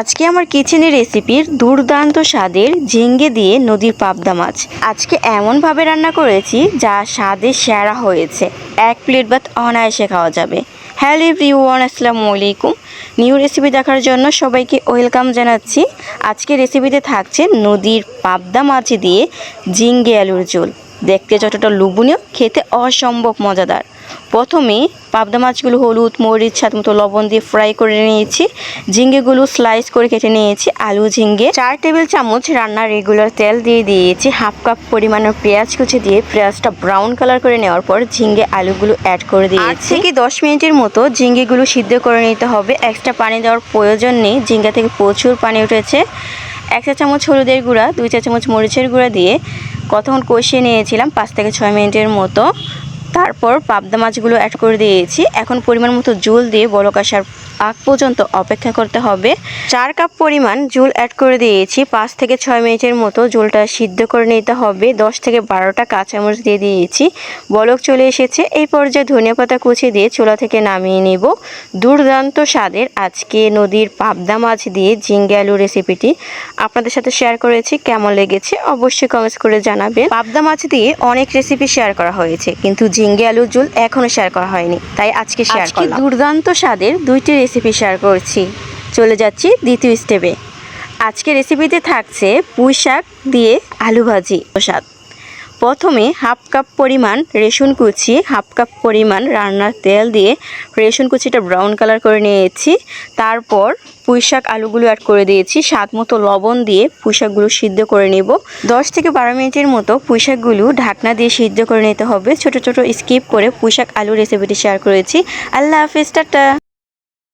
আজকে আমার কিচেনের রেসিপির দুর্দান্ত স্বাদের ঝিঙ্গে দিয়ে নদীর পাবদা মাছ। আজকে এমনভাবে রান্না করেছি যা স্বাদে সেরা হয়েছে। এক প্লেট ভাত অনায়াসে খাওয়া যাবে। হ্যালো এভরিওয়ান, আসসালামু আলাইকুম। নিউ রেসিপি দেখার জন্য সবাইকে ওয়েলকাম জানাচ্ছি। আজকে রেসিপিতে থাকছে নদীর পাবদা মাছ দিয়ে ঝিঙ্গে আলুর ঝোল। দেখতে যতটা লোভনীয়, খেতে অসম্ভব মজাদার। প্রথমে পাবদা মাছগুলো হলুদ মরিচ স্বাদ মতো লবণ দিয়ে ফ্রাই করে নিয়েছি। ঝিঙ্গেগুলো স্লাইস করে কেটে নিয়েছি আলু ঝিঙ্গে। চার টেবিল চামচ রান্নার রেগুলার তেল দিয়ে দিয়েছি। হাফ কাপ পরিমাণের পেঁয়াজ কুচি দিয়ে পেঁয়াজটা ব্রাউন কালার করে নেওয়ার পর ঝিঙ্গে আলুগুলো অ্যাড করে দিয়েছি। থেকে দশ মিনিটের মতো ঝিঙ্গেগুলো সিদ্ধ করে নিতে হবে। এক্সট্রা পানি দেওয়ার প্রয়োজন নেই। ঝিঙ্গা থেকে প্রচুর পানি উঠেছে। এক চা চামচ হলুদের গুঁড়া দুই চা চামচ মরিচের গুঁড়া দিয়ে কতক্ষণ কষিয়ে নিয়েছিলাম? পাঁচ থেকে ছয় মিনিটের মতো। তারপর পাবদা মাছগুলো অ্যাড করে দিয়েছি। এখন পরিমাণ মতো জল দিয়ে বলক আসার আগ পর্যন্ত অপেক্ষা করতে হবে। চার কাপ পরিমাণ জল অ্যাড করে দিয়েছি। পাঁচ থেকে ছয় মিনিটের মতো জলটা সিদ্ধ করে নিতে হবে। দশ থেকে বারোটা কাঁচামরিচ দিয়ে দিয়েছি। বলক চলে এসেছে। এই পর্যায়ে ধনিয়া পাতা কুচি দিয়ে চুলা থেকে নামিয়ে নেব। দুর্দান্ত স্বাদের আজকে নদীর পাবদা মাছ দিয়ে ঝিঙ্গে আলু রেসিপিটি আপনাদের সাথে শেয়ার করেছি, কেমন লেগেছে অবশ্যই কমেন্টস করে জানাবেন। পাবদা মাছ দিয়ে অনেক রেসিপি শেয়ার করা হয়েছে, কিন্তু ঝিঙ্গে আলুর ঝোল এখনও শেয়ার করা হয়নি তাই আজকে শেয়ার করলাম। দুর্দান্ত স্বাদের দুইটি রেসিপি শেয়ার করছি। চলে যাচ্ছি দ্বিতীয় স্টেপে আজকে রেসিপিতে থাকছে পুঁই শাক দিয়ে আলু ভাজি। প্রসাদ। প্রথমে হাফ কাপ পরিমাণ রেশন কুচি, হাফ কাপ পরিমাণ রান্নার তেল দিয়ে রেশন কুচিটা ব্রাউন কালার করে নিয়েছি। তারপর পুঁই শাক আলুগুলো অ্যাড করে দিয়েছি। স্বাদ মতো লবণ দিয়ে পুঁই শাকগুলো সিদ্ধ করে নেব। দশ থেকে বারো মিনিটের মতো পুঁই শাকগুলো ঢাকনা দিয়ে সিদ্ধ করে নিতে হবে। ছোট ছোট স্কিপ করে পুঁই শাক আলু রেসিপিটি শেয়ার করেছি। আল্লাহ হাফিজ, টাটা!